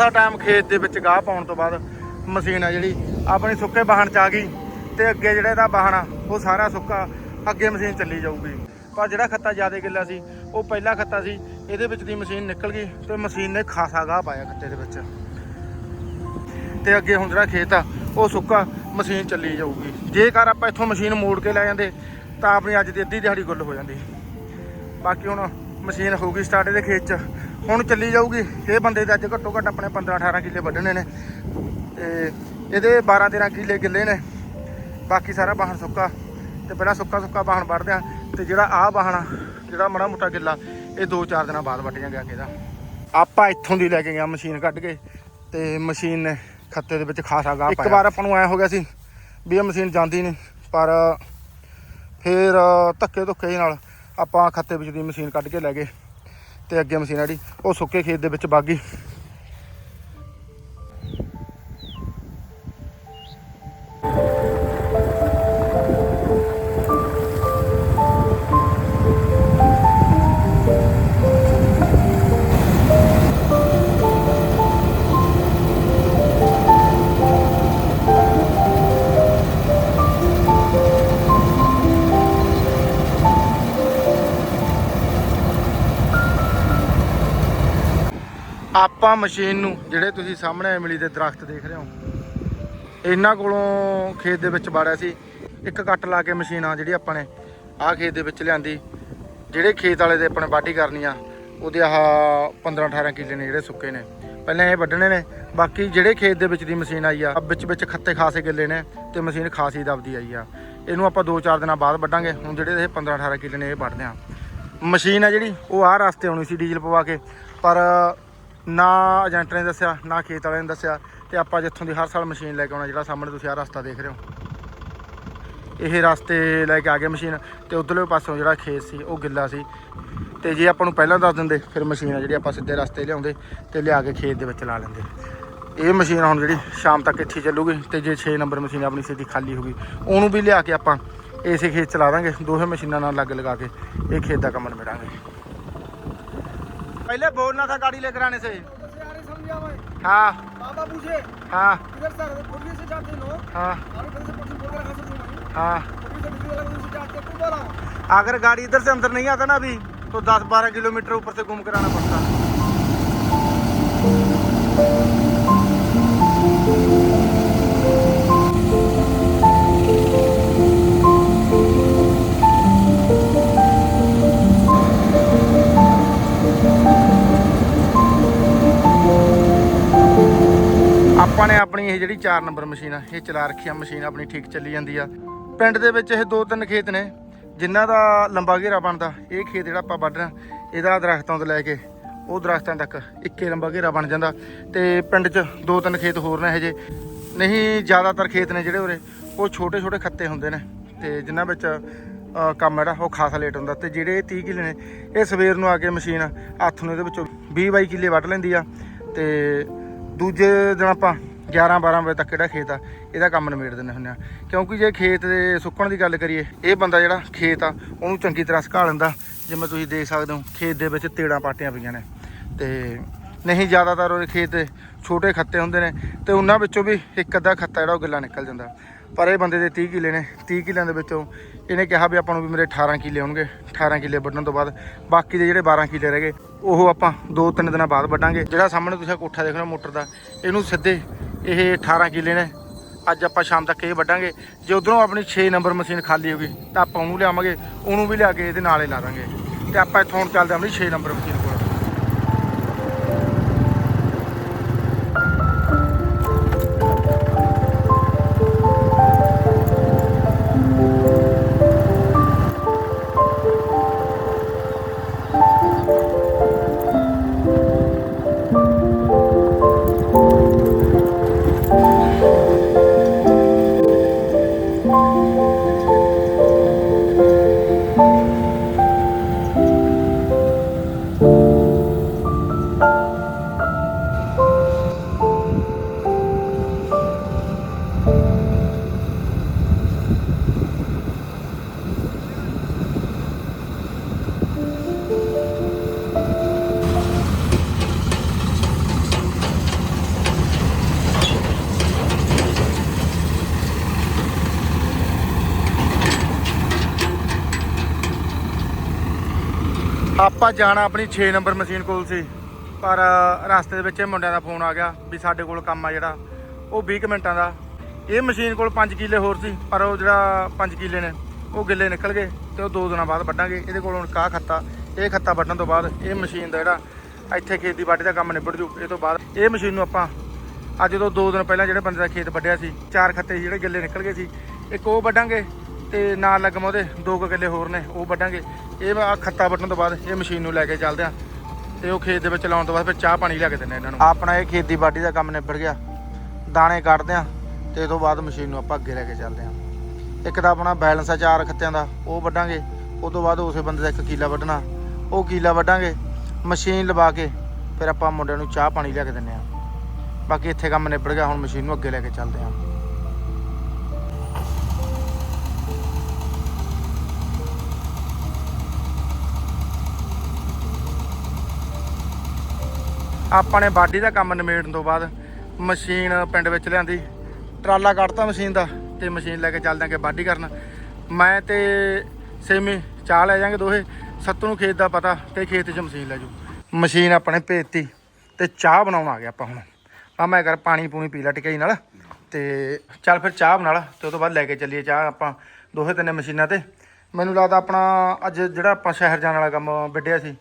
ਖਾਸਾ ਟਾਈਮ ਖੇਤ ਦੇ ਵਿੱਚ ਗਾਹ ਪਾਉਣ ਤੋਂ ਬਾਅਦ ਮਸ਼ੀਨ ਆ ਜਿਹੜੀ, ਆਪਣੀ ਸੁੱਕੇ ਵਾਹਣ ਚ ਆ ਗਈ ਤੇ ਅੱਗੇ ਜਿਹੜਾ ਇਹਦਾ ਵਾਹਣ ਆ, ਉਹ ਸਾਰਾ ਸੁੱਕਾ, ਅੱਗੇ ਮਸ਼ੀਨ ਚੱਲੀ ਜਾਊਗੀ। ਪਰ ਜਿਹੜਾ ਖੱਤਾ ਜ਼ਿਆਦਾ ਗਿੱਲਾ ਸੀ, ਉਹ ਪਹਿਲਾ ਖੱਤਾ ਸੀ, ਇਹਦੇ ਵਿੱਚ ਦੀ ਮਸ਼ੀਨ ਨਿਕਲ ਗਈ ਤੇ ਮਸ਼ੀਨ ਨੇ ਖਾਸਾ ਗਾਹ ਪਾਇਆ ਖੱਤੇ ਦੇ ਵਿੱਚ। ਤੇ ਅੱਗੇ ਹੁਣ ਜਿਹੜਾ ਖੇਤ ਆ, ਉਹ ਸੁੱਕਾ, ਮਸ਼ੀਨ ਚੱਲੀ ਜਾਊਗੀ। ਜੇਕਰ ਆਪਾਂ ਇੱਥੋਂ ਮਸ਼ੀਨ ਮੋੜ ਕੇ ਲੈ ਜਾਂਦੇ, ਤਾਂ ਆਪਣੀ ਅੱਜ ਦੀ ਅੱਧੀ ਦਿਹਾੜੀ ਗੁੱਲ ਹੋ ਜਾਂਦੀ। ਬਾਕੀ ਹੁਣ ਮਸ਼ੀਨ ਹੋ ਗਈ ਸਟਾਰਟ ਇਹਦੇ ਖੇਤ 'ਚ। ਹੁਣ ਚੱਲੀ ਜਾਊਗੀ। ਇਹ ਬੰਦੇ ਦੇ ਅੱਜ ਘੱਟੋ ਘੱਟ ਆਪਣੇ 15 18 ਕਿੱਲੇ ਵੱਢਣੇ ਨੇ। ਤੇ ਇਹਦੇ 12 13 ਕਿੱਲੇ ਗਿੱਲੇ ਨੇ। ਬਾਕੀ ਸਾਰਾ ਬਾਹਣ ਸੁੱਕਾ। ਤੇ ਪਹਿਲਾਂ ਸੁੱਕਾ ਸੁੱਕਾ ਬਾਹਣ ਵੱਢਦੇ ਆ ਤੇ ਜਿਹੜਾ ਆਹ ਬਾਹਣ ਜਿਹੜਾ ਮੜਾ ਮੋਟਾ ਗਿੱਲਾ ਇਹ 2-4 ਦਿਨਾਂ ਬਾਅਦ ਵੱਢ ਜਾਂਗੇ ਅੱਗੇ ਦਾ। ਆਪਾਂ ਇੱਥੋਂ ਦੀ ਲੈ ਕੇ ਗਿਆ ਮਸ਼ੀਨ ਕੱਢ ਕੇ। ਤੇ ਮਸ਼ੀਨ ਨੇ ਖੱਤੇ ਦੇ ਵਿੱਚ ਖਾਸਾ ਗਾਹ ਪਾਇਆ। ਇੱਕ ਵਾਰ ਆਪਾਂ ਨੂੰ ਐ ਹੋ ਗਿਆ ਸੀ ਵੀ ਇਹ ਮਸ਼ੀਨ ਜਾਂਦੀ ਨਹੀਂ ਪਰ ਫਿਰ ਧੱਕੇ ਧੁੱਕੇ ਨਾਲ ਆਪਾਂ ਖੱਤੇ ਵਿੱਚ ਦੀ ਮਸ਼ੀਨ ਕੱਢ ਕੇ ਲੈ ਗਏ। ਤੇ ਅੱਗੇ ਮਸ਼ੀਨ ਆ ਜਿਹੜੀ ਉਹ ਸੁੱਕੇ ਖੇਤ ਦੇ ਵਿੱਚ ਬਾਗੀ ਮਸ਼ੀਨ ਨੂੰ ਜਿਹੜੇ ਤੁਸੀਂ ਸਾਹਮਣੇ ਇਮਲੀ ਦੇ ਦਰਖਤ ਦੇਖ ਰਹੇ ਹੋ, ਇਹਨਾਂ ਕੋਲੋਂ ਖੇਤ ਦੇ ਵਿੱਚ ਵਾੜਿਆ ਸੀ। ਇੱਕ ਕੱਟ ਲਾ ਕੇ ਮਸ਼ੀਨ ਆ ਜਿਹੜੀ ਆਪਾਂ ਨੇ ਆਹ ਖੇਤ ਦੇ ਵਿੱਚ ਲਿਆਂਦੀ। ਜਿਹੜੇ ਖੇਤ ਵਾਲੇ ਦੇ ਆਪਣੇ ਵਾਢੀ ਕਰਨੀ ਆ, ਉਹਦੇ ਆਹ 15 18 ਕਿੱਲੇ ਨੇ ਜਿਹੜੇ ਸੁੱਕੇ ਨੇ। ਪਹਿਲਾਂ ਇਹ ਵੱਢਣੇ ਨੇ, ਬਾਕੀ ਜਿਹੜੇ ਖੇਤ ਦੇ ਵਿੱਚ ਦੀ ਮਸ਼ੀਨ ਆਈ ਆ ਵਿੱਚ ਵਿੱਚ ਖੱਤੇ ਖਾਸੇ ਗਿੱਲੇ ਨੇ ਤੇ ਮਸ਼ੀਨ ਖਾਸੀ ਦਬਦੀ ਆਈ ਆ। ਇਹਨੂੰ ਆਪਾਂ 2-4 ਦਿਨਾਂ ਬਾਅਦ ਵੱਢਾਂਗੇ, ਹੁਣ ਜਿਹੜੇ ਇਹ 15 18 ਕਿੱਲੇ ਨੇ ਇਹ ਵੱਢਦੇ ਆ। ਮਸ਼ੀਨ ਆ ਜਿਹੜੀ, ਉਹ ਆਹ ਰਸਤੇ ਆਉਣੀ ਸੀ ਡੀਜ਼ਲ ਪਵਾ ਕੇ, ਪਰ ਨਾ ਏਜੰਟ ਨੇ ਦੱਸਿਆ, ਨਾ ਖੇਤ ਵਾਲਿਆਂ ਨੇ ਦੱਸਿਆ ਤੇ ਆਪਾਂ ਜਿੱਥੋਂ ਦੀ ਹਰ ਸਾਲ ਮਸ਼ੀਨ ਲੈ ਕੇ ਆਉਣਾ ਜਿਹੜਾ ਸਾਹਮਣੇ ਤੁਸੀਂ ਆਹ ਰਸਤਾ ਦੇਖ ਰਹੇ ਹੋ। ਇਹ ਰਸਤੇ ਲੈ ਕੇ ਆ ਗਏ ਮਸ਼ੀਨ ਤੇ ਉਧਰਲੇ ਪਾਸੋਂ ਜਿਹੜਾ ਖੇਤ ਸੀ, ਉਹ ਗਿੱਲਾ ਸੀ। ਤੇ ਜੇ ਆਪਾਂ ਨੂੰ ਪਹਿਲਾਂ ਦੱਸ ਦਿੰਦੇ, ਫਿਰ ਮਸ਼ੀਨ ਆ ਜਿਹੜੀ ਆਪਾਂ ਸਿੱਧੇ ਰਸਤੇ ਲਿਆਉਂਦੇ ਤੇ ਲਿਆ ਕੇ ਖੇਤ ਦੇ ਵਿੱਚ ਲਾ ਲੈਂਦੇ। ਇਹ ਮਸ਼ੀਨ ਹੁਣ ਜਿਹੜੀ ਸ਼ਾਮ ਤੱਕ ਇੱਥੇ ਚੱਲੂਗੀ ਤੇ ਜੇ 6 ਨੰਬਰ ਮਸ਼ੀਨ ਆਪਣੀ ਸਿੱਧੀ ਖਾਲੀ ਹੋ ਗਈ, ਉਹਨੂੰ ਵੀ ਲਿਆ ਕੇ ਆਪਾਂ ਇਸੇ ਖੇਤ ਚਲਾ ਦਾਂਗੇ, ਦੋਹੇ ਮਸ਼ੀਨਾਂ ਨਾਲ ਲੱਗ ਲਗਾ ਕੇ ਇਹ ਖੇਤ ਦਾ ਕੰਮ ਨਿਬੇੜਾਂਗੇ। पहले बोलना था गाड़ी लेकर आने से से आ रही समझा मैं हाँ बाबा पूछे हाँ इधर सर पूर्वी से जाते नो हाँ और इधर से पश्चिम बोल रहा है मैं हाँ पूर्वी से दूसरी वाला से जाते तू बोला अगर गाड़ी इधर से अंदर नहीं आता ना अभी तो 10-12 किलोमीटर ऊपर से घूम कर आना पड़ता ਆਪਾਂ ਨੇ ਆਪਣੀ ਇਹ ਜਿਹੜੀ 4 ਨੰਬਰ ਮਸ਼ੀਨ ਆ, ਇਹ ਚਲਾ ਰੱਖੀ ਆ, ਮਸ਼ੀਨ ਆਪਣੀ ਠੀਕ ਚੱਲੀ ਜਾਂਦੀ ਆ। ਪਿੰਡ ਦੇ ਵਿੱਚ ਇਹ ਦੋ ਤਿੰਨ ਖੇਤ ਨੇ, ਜਿਨ੍ਹਾਂ ਦਾ ਲੰਬਾ ਘੇਰਾ ਬਣਦਾ, ਇਹ ਖੇਤ ਜਿਹੜਾ ਆਪਾਂ ਵੱਢਣਾ, ਇਹਦਾ ਦਰਖਤਾਂ ਤੋਂ ਲੈ ਕੇ ਉਹ ਦਰਖਤਾਂ ਤੱਕ ਇੱਕੇ ਲੰਬਾ ਘੇਰਾ ਬਣ ਜਾਂਦਾ ਤੇ ਪਿੰਡ 'ਚ ਦੋ ਤਿੰਨ ਖੇਤ ਹੋਰ ਨੇ ਹਜੇ ਨਹੀਂ, ਜ਼ਿਆਦਾਤਰ ਖੇਤ ਨੇ ਜਿਹੜੇ ਉਰੇ, ਉਹ ਛੋਟੇ ਛੋਟੇ ਖੱਤੇ ਹੁੰਦੇ ਨੇ ਤੇ ਜਿਨ੍ਹਾਂ ਵਿੱਚ ਕੰਮ ਜਿਹੜਾ, ਉਹ ਖਾਸਾ ਲੇਟ ਹੁੰਦਾ ਤੇ ਜਿਹੜੇ ਇਹ 30 ਕਿੱਲੇ ਨੇ, ਇਹ ਸਵੇਰ ਨੂੰ ਆ ਕੇ ਮਸ਼ੀਨ ਹੱਥ ਨੂੰ ਇਹਦੇ ਵਿੱਚੋਂ 20 22 ਕਿੱਲੇ ਵੱਢ ਲੈਂਦੀ ਆ ਤੇ ਦੂਜੇ ਦਿਨ ਆਪਾਂ 11 12 ਵਜੇ ਤੱਕ ਜਿਹੜਾ ਖੇਤ ਆ, ਇਹਦਾ ਕੰਮ ਨਿਬੇੜ ਦਿੰਦੇ ਹੁੰਦੇ ਆ। ਕਿਉਂਕਿ ਜੇ ਖੇਤ ਦੇ ਸੁੱਕਣ ਦੀ ਗੱਲ ਕਰੀਏ, ਇਹ ਬੰਦਾ ਜਿਹੜਾ ਖੇਤ ਆ, ਉਹਨੂੰ ਚੰਗੀ ਤਰ੍ਹਾਂ ਸੁਕਾ ਲੈਂਦਾ। ਜਿਵੇਂ ਤੁਸੀਂ ਦੇਖ ਸਕਦੇ ਹੋ, ਖੇਤ ਦੇ ਵਿੱਚ ਤੇੜਾਂ ਪਾਟੀਆਂ ਪਈਆਂ ਨੇ। ਤੇ ਨਹੀਂ, ਜ਼ਿਆਦਾਤਰ ਉਹ ਖੇਤ ਦੇ ਛੋਟੇ ਖੱਤੇ ਹੁੰਦੇ ਨੇ ਤੇ ਉਹਨਾਂ ਵਿੱਚੋਂ ਵੀ ਇੱਕ ਅੱਧਾ ਖੱਤਾ ਜਿਹੜਾ ਉਹ ਗਿੱਲਾ ਨਿਕਲ ਜਾਂਦਾ। ਪਰ ਇਹ ਬੰਦੇ ਦੇ 30 ਕਿੱਲੇ ਨੇ। 30 ਕਿੱਲਿਆਂ ਦੇ ਵਿੱਚੋਂ ਇਹਨੇ ਕਿਹਾ ਵੀ ਆਪਾਂ ਨੂੰ ਵੀ ਮੇਰੇ 18 ਕਿੱਲੇ ਹੋਣਗੇ 18 ਕਿੱਲੇ ਵੱਢਣ ਤੋਂ ਬਾਅਦ ਬਾਕੀ ਦੇ ਜਿਹੜੇ 12 ਕਿੱਲੇ ਰਹਿ ਗਏ, ਉਹ ਆਪਾਂ 2-3 ਦਿਨਾਂ ਬਾਅਦ ਵੱਢਾਂਗੇ। ਜਿਹੜਾ ਸਾਹਮਣੇ ਤੁਸੀਂ ਕੋਠਾ ਦੇਖ ਰਹੇ ਹੋ ਮੋਟਰ ਦਾ, ਇਹਨੂੰ ਸਿੱਧੇ ਇਹ 18 ਕਿੱਲੇ ਨੇ। ਅੱਜ ਆਪਾਂ ਸ਼ਾਮ ਤੱਕ ਇਹ ਵੱਢਾਂਗੇ। ਜੇ ਉਧਰੋਂ ਆਪਣੀ 6 ਨੰਬਰ ਮਸ਼ੀਨ ਖਾਲੀ ਹੋ ਗਈ, ਤਾਂ ਆਪਾਂ ਉਹਨੂੰ ਲਿਆਵਾਂਗੇ, ਉਹਨੂੰ ਵੀ ਲਿਆ ਕੇ ਇਹਦੇ ਨਾਲ ਹੀ ਲਾ ਦਾਂਗੇ। ਤੇ ਆਪਾਂ ਇੱਥੋਂ ਹੁਣ ਚੱਲਦੇ ਆਪਣੀ 6 ਨੰਬਰ ਮਸ਼ੀਨ। ਆਪਾਂ ਜਾਣਾ ਆਪਣੀ 6 ਨੰਬਰ ਮਸ਼ੀਨ ਕੋਲ ਸੀ, ਪਰ ਰਸਤੇ ਦੇ ਵਿੱਚ ਇਹ ਮੁੰਡਿਆਂ ਦਾ ਫੋਨ ਆ ਗਿਆ ਵੀ ਸਾਡੇ ਕੋਲ ਕੰਮ ਆ ਜਿਹੜਾ, ਉਹ 20 ਕੁ ਮਿੰਟਾਂ ਦਾ। ਇਹ ਮਸ਼ੀਨ ਕੋਲ 5 ਕਿੱਲੇ ਹੋਰ ਸੀ, ਪਰ ਉਹ ਜਿਹੜਾ 5 ਕਿੱਲੇ ਨੇ, ਉਹ ਗਿੱਲੇ ਨਿਕਲ ਗਏ ਤੇ ਉਹ ਦੋ ਦਿਨਾਂ ਬਾਅਦ ਵੱਢਾਂਗੇ। ਇਹਦੇ ਕੋਲ ਹੁਣ ਕਾਹ ਖੱਤਾ, ਇਹ ਖੱਤਾ ਵੱਢਣ ਤੋਂ ਬਾਅਦ ਇਹ ਮਸ਼ੀਨ ਦਾ ਜਿਹੜਾ ਇੱਥੇ ਖੇਤੀਬਾੜੀ ਦਾ ਕੰਮ ਨਿਬੜ ਜੂ, ਇਹ ਤੋਂ ਬਾਅਦ ਇਹ ਮਸ਼ੀਨ ਨੂੰ ਆਪਾਂ ਅੱਜ ਤੋਂ ਦੋ ਦਿਨ ਪਹਿਲਾਂ ਜਿਹੜੇ ਬੰਦੇ ਦਾ ਖੇਤ ਵੱਢਿਆ ਸੀ, ਚਾਰ ਖੱਤੇ ਜਿਹੜੇ ਗਿੱਲੇ ਨਿਕਲ ਗਏ ਸੀ, ਇੱਕ ਉਹ ਵੱਢਾਂਗੇ ਤੇ ਨਾਲ ਲੱਗਮ ਉਹਦੇ ਦੋ ਕੁ ਕਿੱਲੇ ਹੋਰ ਨੇ, ਉਹ ਵੱਢਾਂਗੇ। ਇਹ ਆਹ ਖੱਤਾ ਵੱਢਣ ਤੋਂ ਬਾਅਦ ਇਹ ਮਸ਼ੀਨ ਨੂੰ ਲੈ ਕੇ ਚੱਲਦੇ ਆ ਤੇ ਉਹ ਖੇਤ ਦੇ ਵਿੱਚ ਲਾਉਣ ਤੋਂ ਬਾਅਦ ਫਿਰ ਚਾਹ ਪਾਣੀ ਲਿਆ ਕੇ ਦਿੰਦੇ ਇਹਨਾਂ ਨੂੰ। ਆਪਣਾ ਇਹ ਖੇਤੀਬਾੜੀ ਦਾ ਕੰਮ ਨਿਬੜ ਗਿਆ। ਦਾਣੇ ਕੱਢਦੇ ਆ ਤੇ ਇਹ ਤੋਂ ਬਾਅਦ ਮਸ਼ੀਨ ਨੂੰ ਆਪਾਂ ਅੱਗੇ ਲੈ ਕੇ ਚੱਲਦੇ ਆ ਇੱਕ ਤਾਂ ਆਪਣਾ ਬੈਲੈਂਸ ਆ ਚਾਰ ਖੱਤਿਆਂ ਦਾ, ਉਹ ਵੱਢਾਂਗੇ। ਉਹ ਤੋਂ ਬਾਅਦ ਉਸੇ ਬੰਦੇ ਦਾ ਇੱਕ ਕੀਲਾ ਵੱਢਣਾ। ਉਹ ਕੀਲਾ ਵੱਢਾਂਗੇ, ਮਸ਼ੀਨ ਲਵਾ ਕੇ ਫਿਰ ਆਪਾਂ ਮੁੰਡਿਆਂ ਨੂੰ ਚਾਹ ਪਾਣੀ ਲਿਆ ਕੇ ਦਿੰਦੇ ਆ ਬਾਕੀ ਇੱਥੇ ਕੰਮ ਨਿਬੜ ਗਿਆ, ਹੁਣ ਮਸ਼ੀਨ ਨੂੰ ਅੱਗੇ ਲੈ ਕੇ ਚੱਲਦੇ ਆ ਆਪਾਂ ਨੇ ਬਾਡੀ ਦਾ ਕੰਮ ਨਿਬੇੜਨ ਤੋਂ ਬਾਅਦ ਮਸ਼ੀਨ ਪਿੰਡ ਵਿੱਚ ਲਿਆਂਦੀ। ਟਰਾਲਾ ਕੱਢਤਾ ਮਸ਼ੀਨ ਦਾ ਤੇ ਮਸ਼ੀਨ ਲੈ ਕੇ ਚੱਲਦੇ ਆਂ ਬਾਡੀ ਕਰਨ। ਮੈਂ ਤੇ ਸੇਮੀ ਚਾਹ ਲੈ ਜਾਾਂਗੇ ਦੋਹੇ। ਸੱਤੂ ਨੂੰ ਖੇਤ ਦਾ ਪਤਾ ਤੇ ਖੇਤ 'ਚ ਮਸ਼ੀਨ ਲੈ ਜੂ। ਮਸ਼ੀਨ ਆਪਣੇ ਭੇਜਤੀ ਤੇ ਚਾਹ ਬਣਾਉਣ ਆ ਗਿਆ ਆਪਾਂ ਹੁਣ। ਆ ਮੈਂ ਕਰ ਪਾਣੀ ਪੂਣੀ ਪੀ ਲਾ ਟਿਕਾਈ ਨਾਲ ਤੇ ਚੱਲ ਫਿਰ ਚਾਹ ਬਣਾ ਲਾ ਤੇ ਉਹ ਤੋਂ ਬਾਅਦ ਲੈ ਕੇ ਚੱਲੀਏ ਚਾਹ ਆਪਾਂ ਦੋਹੇ ਤਿੰਨੇ ਮਸ਼ੀਨਾਂ ਤੇ। ਮੈਨੂੰ ਲੱਗਦਾ ਆਪਣਾ ਅੱਜ ਜਿਹੜਾ ਆਪਾਂ ਸ਼ਹਿਰ ਜਾਣ ਵਾਲਾ ਕੰਮ ਵਿੱਢਿਆ ਸੀ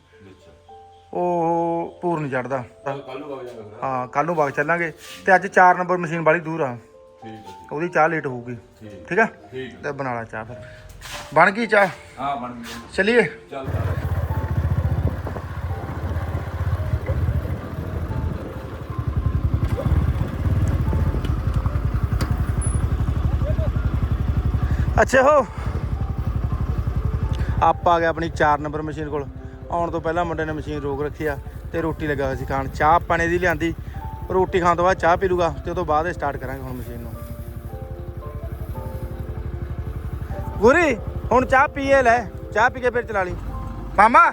ਉਹ ਪੂਰ ਨਹੀਂ ਚੜਦਾ। ਕੱਲ ਨੂੰ ਵਗ ਹਾਂ ਕੱਲ ਨੂੰ ਬਾਗ ਚੱਲਾਂਗੇ। ਤੇ ਅੱਜ 4 ਨੰਬਰ ਮਸ਼ੀਨ ਵਾਲੀ ਦੂਰ ਆ। ਠੀਕ ਹੈ ਉਹਦੀ ਚਾਹ ਲੇਟ ਹੋਊਗੀ। ਠੀਕ। ਆ। ਤੇ ਬਣਾ ਲਾ ਚਾਹ ਫਿਰ। ਬਣ ਗਈ ਚਾਹ? ਹਾਂ ਬਣ ਗਿਆ ਚਲਿਏ? ਚੱਲ ਚੱਲ ਅੱਛਾ ਹੋ। ਆਪਾਂ ਆ ਗਏ ਆਪਣੀ 4 ਨੰਬਰ ਮਸ਼ੀਨ ਕੋਲ। ਆਉਣ ਤੋਂ ਪਹਿਲਾਂ ਮੁੰਡੇ ਨੇ ਮਸ਼ੀਨ ਰੋਕ ਰੱਖੀ ਆ ਤੇ ਰੋਟੀ ਲੱਗਾ ਹੋਇਆ ਸੀ ਖਾਣ। ਚਾਹ ਪਾਣੇ ਦੀ ਲਿਆਂਦੀ। ਰੋਟੀ ਖਾਣ ਤੋਂ ਬਾਅਦ ਚਾਹ ਪੀ ਲੂਗਾ ਤੇ ਉਹ ਤੋਂ ਬਾਅਦ ਸਟਾਰਟ ਕਰਾਂਗੇ ਹੁਣ ਮਸ਼ੀਨ ਨੂੰ। ਗੁਰੀ, ਹੁਣ ਚਾਹ ਪੀਏ ਲੈ। ਚਾਹ ਪੀ ਕੇ ਫਿਰ ਚਲਾ ਲਈ। ਮਾਮਾ,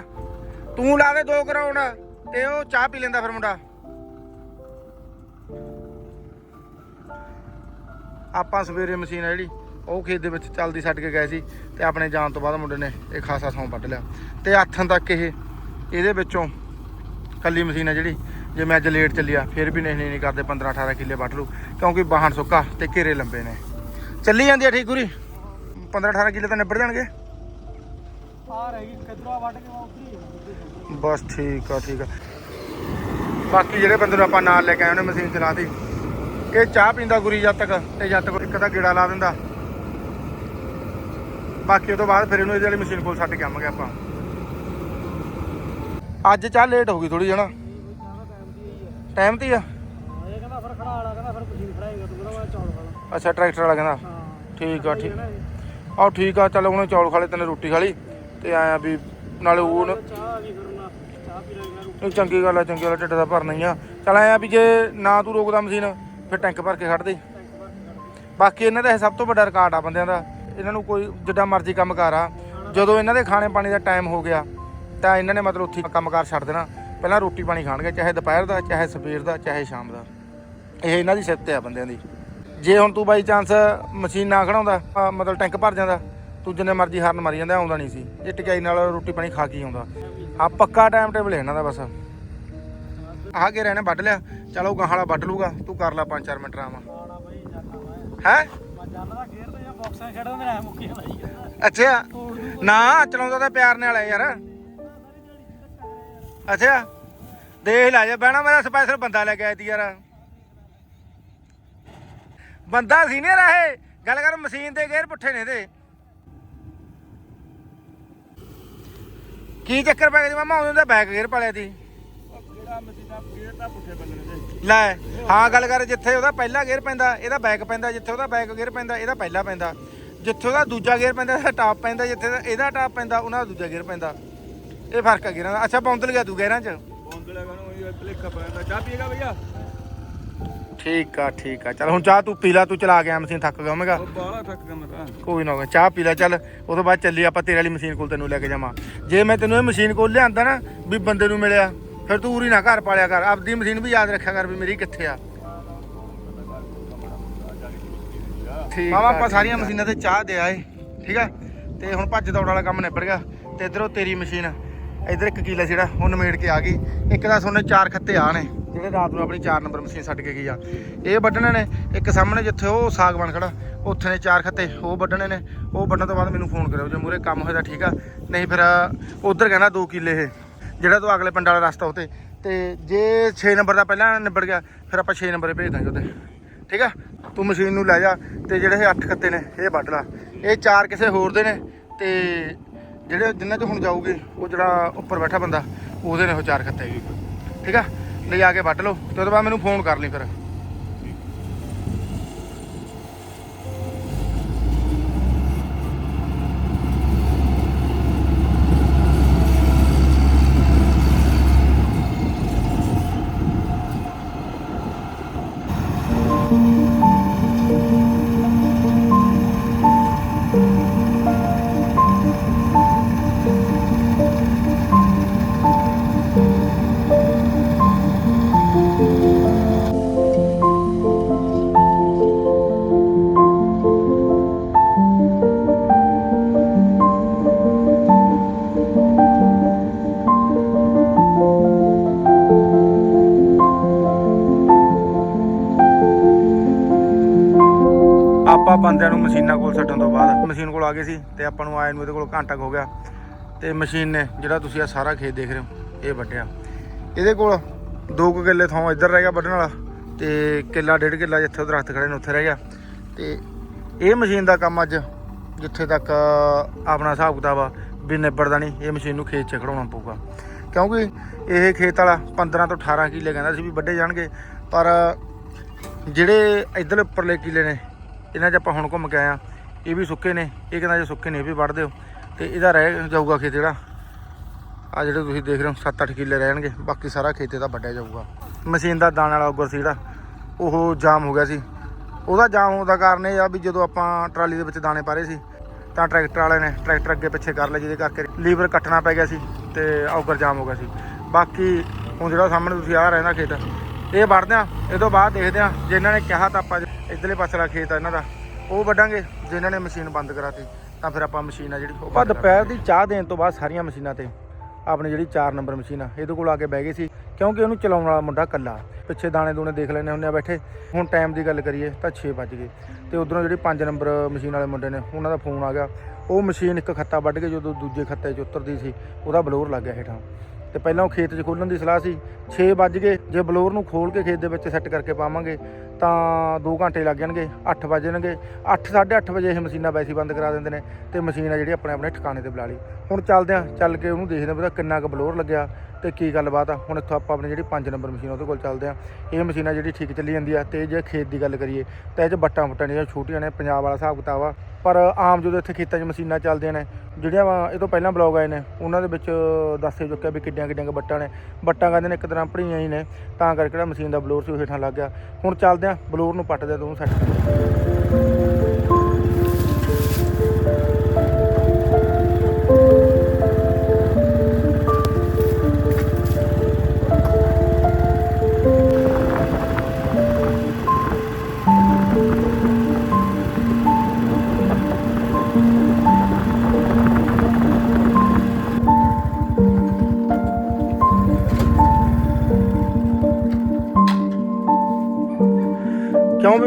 ਤੂੰ ਲਾ ਦੇ ਦੋ ਕਰਾਉਣ ਤੇ ਉਹ ਚਾਹ ਪੀ ਲੈਂਦਾ ਫਿਰ ਮੁੰਡਾ। ਆਪਾਂ ਸਵੇਰੇ ਮਸ਼ੀਨ ਆ ਜਿਹੜੀ। ਉਹ ਖੇਤ ਦੇ ਵਿੱਚ ਚੱਲਦੀ ਛੱਡ ਕੇ ਗਏ ਸੀ ਤੇ ਆਪਣੇ ਜਾਣ ਤੋਂ ਬਾਅਦ ਮੁੰਡੇ ਨੇ ਇਹ ਖਾਸਾ ਸੌਂ ਵੱਢ ਲਿਆ। ਤੇ ਹੱਥਾਂ ਤੱਕ ਇਹ ਇਹਦੇ ਵਿੱਚੋਂ ਕੱਲੀ ਮਸ਼ੀਨ ਆ ਜਿਹੜੀ ਜੇ ਮੈਂ ਅੱਜ ਲੇਟ ਚੱਲਿਆ ਫਿਰ ਵੀ ਨਹੀਂ ਨਹੀਂ ਕਰਦੇ 15 18 ਕਿੱਲੇ ਵੱਢ ਲੂ ਕਿਉਂਕਿ ਬਾਹਣ ਸੁੱਕਾ ਤੇ ਘੇਰੇ ਲੰਬੇ ਨੇ। ਚੱਲੀ ਜਾਂਦੀ ਆ ਠੀਕ ਗੁਰੀ 15 18 ਕਿੱਲੇ ਤਾਂ ਨਿਬੜ ਜਾਣਗੇ। ਆ ਰਹੀ ਕਿਧਰੋਂ ਵੱਢ ਕੇ ਉਤਰੀ ਬਸ ਠੀਕ ਆ ਠੀਕ ਆ। ਬਾਕੀ ਜਿਹੜੇ ਬੰਦੇ ਨੂੰ ਆਪਾਂ ਨਾਲ ਲੈ ਕੇ ਆਏ ਉਹਨੇ ਮਸ਼ੀਨ ਚਲਾਤੀ। ਇਹ ਚਾਹ ਪੀਂਦਾ ਗੁਰੀ ਜਦ ਤੱਕ ਤੇ ਜਦ ਤੱਕ ਇੱਕ ਤਾਂ ਗੇੜਾ ਲਾ ਦਿੰਦਾ। ਬਾਕੀ ਉਹ ਤੋਂ ਬਾਅਦ ਫਿਰ ਇਹਨੂੰ ਇਹਦੇ ਵਾਲੀ ਮਸ਼ੀਨ ਕੋਲ ਛੱਡ ਕੇ ਆਵਾਂਗੇ ਆਪਾਂ। ਅੱਜ ਚਾਹ ਲੇਟ ਹੋ ਗਈ ਥੋੜੀ ਜਣਾ ਟਾਈਮ ਤੇ ਆ। ਚੌਲ ਅੱਛਾ ਟਰੈਕਟਰ ਵਾਲਾ ਕਹਿੰਦਾ। ਠੀਕ ਆ ਠੀਕ। ਆਹ ਠੀਕ ਆ ਚੱਲ ਉਹਨੇ ਚੌਲ ਖਾ ਲਏ ਤੈਨੇ ਰੋਟੀ ਖਾ ਲਈ ਤੇ ਆਇਆ ਵੀ ਨਾਲੇ ਉਹ ਨਹੀਂ ਚੰਗੀ ਗੱਲ ਆ ਚੰਗੀ ਗੱਲ ਢਿੱਡ ਦਾ ਭਰਨਾ ਹੀ ਆ। ਚੱਲ ਆਇਆ ਵੀ ਜੇ ਨਾ ਤੂੰ ਰੋਕਦਾ ਮਸ਼ੀਨ ਫਿਰ ਟੈਂਕ ਭਰ ਕੇ ਖੜ ਦੇ। ਬਾਕੀ ਇਹਨਾਂ ਦਾ ਇਹ ਸਭ ਤੋਂ ਵੱਡਾ ਰਿਕਾਰਡ ਆ ਬੰਦਿਆਂ ਦਾ। ਇਹਨਾਂ ਨੂੰ ਕੋਈ ਜਿੱਦਾਂ ਮਰਜ਼ੀ ਕੰਮ ਕਰ ਆ। ਜਦੋਂ ਇਹਨਾਂ ਦੇ ਖਾਣੇ ਪਾਣੀ ਦਾ ਟਾਈਮ ਹੋ ਗਿਆ, ਤਾਂ ਇਹਨਾਂ ਨੇ ਮਤਲਬ ਉੱਥੇ ਕੰਮਕਾਰ ਛੱਡ ਦੇਣਾ। ਪਹਿਲਾਂ ਰੋਟੀ ਪਾਣੀ ਖਾਣਗੇ, ਚਾਹੇ ਦੁਪਹਿਰ ਦਾ, ਚਾਹੇ ਸਵੇਰ ਦਾ, ਚਾਹੇ ਸ਼ਾਮ ਦਾ। ਇਹ ਇਹਨਾਂ ਦੀ ਸਿਫਤ ਆ ਬੰਦਿਆਂ ਦੀ। ਜੇ ਹੁਣ ਤੂੰ ਬਾਈ ਚਾਂਸ ਮਸ਼ੀਨ ਨਾ ਖੜਾਉਂਦਾ ਮਤਲਬ ਟੈਂਕ ਭਰ ਜਾਂਦਾ, ਤੂੰ ਜਿੰਨੇ ਮਰਜ਼ੀ ਹਾਰਨ ਮਾਰੀ ਜਾਂਦਾ, ਆਉਂਦਾ ਨਹੀਂ ਸੀ। ਇਹ ਟਿਕਾਈ ਨਾਲ ਰੋਟੀ ਪਾਣੀ ਖਾ ਕੇ ਆਉਂਦਾ। ਆ ਪੱਕਾ ਟਾਈਮ ਟੇਬਲ ਹੈ ਇਹਨਾਂ ਦਾ ਬਸ। ਆਹ ਕੇ ਰਹਿਣਾ, ਵੱਢ ਲਿਆ। ਚਲੋ ਗਾਹਾਂ ਵਾਲਾ ਵੱਢ ਲੂਗਾ ਤੂੰ ਕਰ ਲੈ 5-4 ਮਿੰਟ ਆਰਾਮ। ਆਣਾ ਹੈ? ਬਾਕਸਾਂ ਖੜਾ ਮੇਰਾ ਮੁੱਕੀ ਲਾਈ ਅੱਛਾ। ਨਾ, ਚਲਾਉਂਦਾ ਤਾਂ ਪਿਆਰ ਨਾਲ ਆ ਯਾਰ। ਅੱਛਾ। ਦੇਖ ਲੈ ਜਾ, ਬਹਿਣਾ ਮੇਰਾ ਸਪੈਸ਼ਲ ਬੰਦਾ ਲੈ ਕੇ ਆਇਆ ਤੀ ਯਾਰ। ਬੰਦਾ ਸੀ ਨੇ ਰਹੇ ਗੱਲ ਕਰ, ਮਸ਼ੀਨ ਦੇ ਗੇਅਰ ਪੁੱਠੇ ਨੇ ਇਹਦੇ। ਕੀ ਚੱਕਰ ਪੈ ਗਿਆ ਜੀ ਮਾਮਾ? ਉਹਦੇ ਬੈਕ ਗੇਅਰ ਪਾਲਿਆ ਤੀ ਕਿਹੜਾ ਮਸ਼ੀਨਾ ਗੇਰ ਤਾਂ ਪੁੱਠੇ ਬੰਨਣੇ ਦੇ ਲੈ ਹਾਂ ਗੱਲ ਕਰ ਜਿੱਥੇ ਉਹਦਾ ਪਹਿਲਾ ਗੇਅਰ ਪੈਂਦਾ ਇਹਦਾ ਬੈਕ ਪੈਂਦਾ ਜਿੱਥੇ ਉਹਦਾ ਬੈਕ ਗੇਅਰ ਪੈਂਦਾ ਇਹਦਾ ਪਹਿਲਾ ਪੈਂਦਾ। ਜਿੱਥੇ ਉਹਦਾ ਦੂਜਾ ਗੇਅਰ ਪੈਂਦਾ ਇਹਦਾ ਟਾਪ ਪੈਂਦਾ ਜਿੱਥੇ ਇਹਦਾ ਟਾਪ ਪੈਂਦਾ ਉਹਨਾਂ ਦਾ ਦੂਜਾ ਗੇਅਰ ਪੈਂਦਾ। ਇਹ ਫ਼ਰਕ ਆ ਗੇਅਰਾਂ ਦਾ। ਅੱਛਾ ਬੌਂਦਲ ਗਿਆ ਤੂੰ ਗੇਅਰਾਂ 'ਚ? ਬੋਂਦਲੇ ਨੂੰ ਇਹ ਭਲੇਖਾ ਪੈਂਦਾ ਚਾਹ ਪੀਏਗਾ ਭਈਆ? ਠੀਕ ਆ ਠੀਕ ਆ। ਚਲ ਹੁਣ ਚਾਹ ਤੂੰ ਪੀ ਲੈ ਤੂੰ ਚਲਾ ਗਿਆ ਮਸ਼ੀਨ ਥੱਕ ਗਿਆ ਹੋਵੇਗਾ। ਬਾਹਲਾ ਥੱਕ ਗਿਆ ਮੈਂ ਤਾਂ। ਕੋਈ ਨਾ ਹੋਵੇ ਚਾਹ ਪੀ ਲੈ ਚੱਲ। ਉਹ ਤੋਂ ਬਾਅਦ ਚੱਲੀ ਆਪਾਂ ਤੇਰੇ ਵਾਲੀ ਮਸ਼ੀਨ ਕੋਲ ਤੈਨੂੰ ਲੈ ਕੇ ਜਾਵਾਂ। ਜੇ ਮੈਂ ਤੈਨੂੰ ਇਹ ਮਸ਼ੀਨ ਕੋਲ ਲਿਆਂਦਾ ਨਾ ਵੀ ਬੰਦੇ ਨੂੰ ਮਿਲਿਆ ਫਿਰ ਤੂੰ ਉਰੀ ਨਾ ਘਰ ਪਾਲਿਆ ਕਰ। ਆਪਦੀ ਮਸ਼ੀਨ ਵੀ ਯਾਦ ਰੱਖਿਆ ਕਰ ਵੀ ਮੇਰੀ ਕਿੱਥੇ ਆ। ਠੀਕ ਮਾਮਾ ਆਪਾਂ ਸਾਰੀਆਂ ਮਸ਼ੀਨਾਂ ਤੇ ਚਾਹ ਦੇ ਆਏ ਠੀਕ ਆ? ਤੇ ਹੁਣ ਭੱਜ ਦੌੜ ਵਾਲਾ ਕੰਮ ਨਿਬੜ ਗਿਆ। ਤੇ ਇਧਰੋਂ ਤੇਰੀ ਮਸ਼ੀਨ ਇਧਰ ਇੱਕ ਕੀਲਾ ਜਿਹੜਾ ਉਹ ਨਮੇੜ ਕੇ ਆ ਗਈ। ਇੱਕ ਦਾ ਸੋਨੇ ਚਾਰ ਖੱਤੇ ਆ ਨੇ ਜਿਹੜੇ ਰਾਤ ਨੂੰ ਆਪਣੀ 4 ਨੰਬਰ ਮਸ਼ੀਨ ਛੱਡ ਕੇ ਗਈ ਆ। ਇਹ ਵੱਢਣੇ ਨੇ ਇੱਕ ਸਾਹਮਣੇ ਜਿੱਥੇ ਉਹ ਸਾਗਵਾਨ ਖੜਾ ਉੱਥੇ ਨੇ ਚਾਰ ਖੱਤੇ ਉਹ ਵੱਢਣੇ ਨੇ। ਉਹ ਵੱਢਣ ਤੋਂ ਬਾਅਦ ਮੈਨੂੰ ਫੋਨ ਕਰਿਓ ਜੇ ਮੂਰੇ ਕੰਮ ਹੋਇਆ ਤਾਂ ਠੀਕ ਆ। ਨਹੀਂ ਫਿਰ ਉਧਰ ਕਹਿੰਦਾ 2 ਕਿੱਲੇ ਇਹ। ਜਿਹੜਾ ਤੋਂ ਅਗਲੇ ਪਿੰਡ ਵਾਲਾ ਰਸਤਾ ਉਤੇ, ਤੇ ਜੇ 6 ਨੰਬਰ ਦਾ ਪਹਿਲਾਂ ਨਿਬੜ ਗਿਆ, ਫਿਰ ਆਪਾਂ 6 ਨੰਬਰ 'ਤੇ ਭੇਜ ਦਾਂਗੇ ਉਹਦੇ। ਠੀਕ ਆ? ਤੂੰ ਮਸ਼ੀਨ ਨੂੰ ਲੈ ਜਾ, ਤੇ ਜਿਹੜੇ ਇਹ 8 ਖੱਤੇ ਨੇ, ਇਹ ਵੱਢ ਲਾ। ਇਹ ਚਾਰ ਕਿਸੇ ਹੋਰ ਦੇ ਨੇ, ਤੇ ਜਿਹੜੇ ਜਿੰਨਾਂ 'ਚ ਹੁਣ ਜਾਊਗੇ, ਉਹ ਜਿਹੜਾ ਉੱਪਰ ਬੈਠਾ ਬੰਦਾ, ਉਹਦੇ ਨੇ ਉਹ ਚਾਰ ਖੱਤੇ ਠੀਕ ਆ? ਲੈ ਜਾ ਕੇ ਵੱਢ ਲਓ, ਤੇ ਉਹਦੇ ਬਾਅਦ ਮੈਨੂੰ ਫੋਨ ਕਰ ਲਈ ਫਿਰ। ਮਸ਼ੀਨ ਕੋਲ ਆ ਗਏ ਸੀ ਤੇ ਆਪਾਂ ਨੂੰ ਆਏ ਨੂੰ ਇਹਦੇ ਕੋਲ ਘੰਟਾ ਹੋ ਗਿਆ। ਤੇ ਮਸ਼ੀਨ ਨੇ ਜਿਹੜਾ ਤੁਸੀਂ ਆ ਸਾਰਾ ਖੇਤ ਦੇਖ ਰਹੇ ਹੋ, ਇਹ ਵੱਢਿਆ। ਇਹਦੇ ਕੋਲ 2 ਕੁ ਕਿੱਲੇ ਥਾਂ ਇੱਧਰ ਰਹਿ ਗਿਆ ਵੱਢਣ ਵਾਲਾ ਤੇ ਕਿੱਲਾ, ਡੇਢ ਕਿੱਲਾ ਜਿੱਥੇ ਉਹ ਦਰਖਤ ਖੜੇ ਨੇ ਉੱਥੇ ਰਹਿ ਗਿਆ। ਤੇ ਇਹ ਮਸ਼ੀਨ ਦਾ ਕੰਮ ਅੱਜ ਜਿੱਥੇ ਤੱਕ ਆਪਣਾ ਹਿਸਾਬ ਕਿਤਾਬ ਆ ਵੀ ਨਿਬੜਦਾ ਨਹੀਂ, ਇਹ ਮਸ਼ੀਨ ਨੂੰ ਖੇਤ 'ਚ ਖੜਾਉਣਾ ਪਊਗਾ। ਕਿਉਂਕਿ ਇਹ ਖੇਤ ਵਾਲਾ 15 ਤੋਂ 18 ਕਿੱਲੇ ਕਹਿੰਦਾ ਸੀ ਵੀ ਵੱਢੇ ਜਾਣਗੇ, ਪਰ ਜਿਹੜੇ ਇੱਧਰ ਉੱਪਰਲੇ ਕਿੱਲੇ ਨੇ, ਇਹਨਾਂ 'ਚ ਆਪਾਂ ਹੁਣ ਘੁੰਮ ਕੇ ਆਏ ਆ ਇਹ ਵੀ ਸੁੱਕੇ ਨੇ, ਇਹ ਕਹਿੰਦਾ ਜੇ ਸੁੱਕੇ ਨੇ, ਇਹ ਵੀ ਵੱਢ ਦਿਓ। ਤੇ ਇਹਦਾ ਰਹਿ ਜਾਊਗਾ ਖੇਤ ਜਿਹੜਾ। ਆ ਜਿਹੜੇ ਤੁਸੀਂ ਦੇਖ ਰਹੇ ਹੋ 7-8 ਕਿੱਲੇ ਰਹਿਣਗੇ, ਬਾਕੀ ਸਾਰਾ ਖੇਤ ਇਹਦਾ ਵੱਢਿਆ ਜਾਊਗਾ। ਮਸ਼ੀਨ ਦਾ ਦਾਣ ਵਾਲਾ ਉਗਰ ਸੀ ਜਿਹੜਾ, ਉਹ ਜਾਮ ਹੋ ਗਿਆ ਸੀ। ਉਹਦਾ ਜਾਮ ਹੋਣ ਦਾ ਕਾਰਨ ਇਹ ਆ ਵੀ ਜਦੋਂ ਆਪਾਂ ਟਰਾਲੀ ਦੇ ਵਿੱਚ ਦਾਣੇ ਪਾ ਰਹੇ ਸੀ, ਤਾਂ ਟਰੈਕਟਰ ਵਾਲੇ ਨੇ ਟਰੈਕਟਰ ਅੱਗੇ ਪਿੱਛੇ ਕਰ ਲਿਆ ਜਿਹਦੇ ਕਰਕੇ ਲੀਵਰ ਕੱਟਣਾ ਪੈ ਗਿਆ ਸੀ ਤੇ ਔਗਰ ਜਾਮ ਹੋ ਗਿਆ ਸੀ। ਬਾਕੀ ਹੁਣ ਜਿਹੜਾ ਸਾਹਮਣੇ ਤੁਸੀਂ ਆਹ ਰਹਿੰਦਾ ਖੇਤ, ਇਹ ਵੜਦੇ ਆ ਇਹ ਤੋਂ ਬਾਅਦ ਦੇਖਦੇ ਆ ਜੇ ਇਹਨਾਂ ਨੇ ਕਿਹਾ ਤਾਂ ਆਪਾਂ ਇਧਰਲੇ ਪਾਸੇ ਦਾ ਖੇਤ ਆ ਇਹਨਾਂ ਦਾ। ਉਹ ਵੱਢਾਂਗੇ ਜੇ ਇਹਨਾਂ ਨੇ ਮਸ਼ੀਨ ਬੰਦ ਕਰਾਤੀ ਤਾਂ ਫਿਰ ਆਪਾਂ ਮਸ਼ੀਨ ਆ ਜਿਹੜੀ ਉਹ ਬੰਦ ਦੁਪਹਿਰ ਦੀ ਚਾਹ ਦੇਣ ਤੋਂ ਬਾਅਦ ਸਾਰੀਆਂ ਮਸ਼ੀਨਾਂ ਤੇ ਆਪਣੀ ਜਿਹੜੀ 4 ਨੰਬਰ ਮਸ਼ੀਨ ਆ ਇਹਦੇ ਕੋਲ ਆ ਕੇ ਬਹਿ ਗਏ ਸੀ ਕਿਉਂਕਿ ਉਹਨੂੰ ਚਲਾਉਣ ਵਾਲਾ ਮੁੰਡਾ ਕੱਲਾ ਪਿੱਛੇ ਦਾਣੇ ਦੂਣੇ ਦੇਖ ਲੈਣੇ ਹੁੰਦੇ ਆ ਬੈਠੇ। ਹੁਣ ਟਾਈਮ ਦੀ ਗੱਲ ਕਰੀਏ ਤਾਂ 6 ਵੱਜ ਗਏ। ਤੇ ਉਧਰੋਂ ਜਿਹੜੀ 5 ਨੰਬਰ ਮਸ਼ੀਨ ਵਾਲੇ ਮੁੰਡੇ ਨੇ ਉਹਨਾਂ ਦਾ ਫੋਨ ਆ ਗਿਆ। ਉਹ ਮਸ਼ੀਨ ਇੱਕ ਖੱਤਾ ਵੱਢ ਕੇ ਜਦੋਂ ਦੂਜੇ ਖੱਤੇ 'ਚ ਉਤਰਦੀ ਸੀ ਉਹਦਾ ਬਲੋਰ ਲੱਗ ਗਿਆ ਹੇਠਾਂ। ਤੇ ਪਹਿਲਾਂ ਉਹ ਖੇਤ 'ਚ ਖੋਲਣ ਦੀ ਸਲਾਹ ਸੀ 6 ਵੱਜ ਗਏ। ਜੇ ਬਲੋਰ ਨੂੰ ਖੋਲ ਕੇ ਖੇਤ ਦੇ ਵਿੱਚ ਸੈੱਟ ਕਰਕੇ ਪਾਵਾਂਗੇ ਤਾਂ 2 ਘੰਟੇ ਲੱਗ ਜਾਣਗੇ 8 ਵਜਣਗੇ 8 8:30 ਵਜੇ ਇਹ ਮਸ਼ੀਨਾਂ ਵੈਸੇ ਬੰਦ ਕਰਾ ਦਿੰਦੇ ਨੇ ਤੇ ਮਸ਼ੀਨ ਆ ਜਿਹੜੀ ਆਪਣੇ ਆਪਣੇ ਠਿਕਾਣੇ ਤੇ ਬੁਲਾ ਲਈ। ਹੁਣ ਚੱਲਦੇ ਆ ਚੱਲ ਕੇ ਉਹਨੂੰ ਦੇਖਦੇ ਆ ਵੀ ਕਿੰਨਾ ਕੁ ਬਲੋਰ ਲੱਗਿਆ। ਤੇ ਕੀ ਗੱਲਬਾਤ ਆ? ਹੁਣ ਇੱਥੋਂ ਆਪਾਂ ਆਪਣੀ ਜਿਹੜੀ 5 ਨੰਬਰ ਮਸ਼ੀਨ ਉਹਦੇ ਕੋਲ ਚੱਲਦੇ ਆ। ਇਹ ਮਸ਼ੀਨਾਂ ਜਿਹੜੀ ਠੀਕ ਚੱਲੀ ਜਾਂਦੀ ਆ ਤੇ ਜੇ ਖੇਤ ਦੀ ਗੱਲ ਕਰੀਏ, ਤਾਂ ਇਹ 'ਚ ਬੱਟਾਂ ਬੁੱਟਾਂ ਜਿਹੜੀਆਂ ਛੋਟੀਆਂ ਨੇ, ਪੰਜਾਬ ਵਾਲਾ ਹਿਸਾਬ ਕਿਤਾਬ ਆ। ਪਰ ਆਮ ਜਦੋਂ ਇੱਥੇ ਖੇਤਾਂ 'ਚ ਮਸ਼ੀਨਾਂ ਚੱਲਦੀਆਂ ਨੇ, ਜਿਹੜੀਆਂ ਵਾ, ਇਹ ਤੋਂ ਪਹਿਲਾਂ ਬਲੌਗ ਆਏ ਨੇ, ਉਹਨਾਂ ਦੇ ਵਿੱਚ ਦੱਸੇ ਚੁੱਕਿਆ ਵੀ ਕਿੱਡੀਆਂ ਕਿੱਡੀਆਂ ਕੁ ਬੱਟਾਂ ਨੇ। ਬੱਟਾਂ ਕਹਿੰਦੇ ਨੇ ਇੱਕ ਤਰ੍ਹਾਂ ਭੜੀਆਂ ਹੀ ਨੇ, ਤਾਂ ਕਰਕੇ ਜਿਹੜਾ ਮਸ਼ੀਨ ਦਾ ਬਲੋਰ ਸੀ ਉਹ ਹੇਠਾਂ ਲੱਗ ਗਿਆ। ਹੁਣ ਚੱਲਦੇ ਆ, ਬਲੋਰ ਨੂੰ ਪੱਟਦੇ ਆ ਤੇ ਸੈੱਟ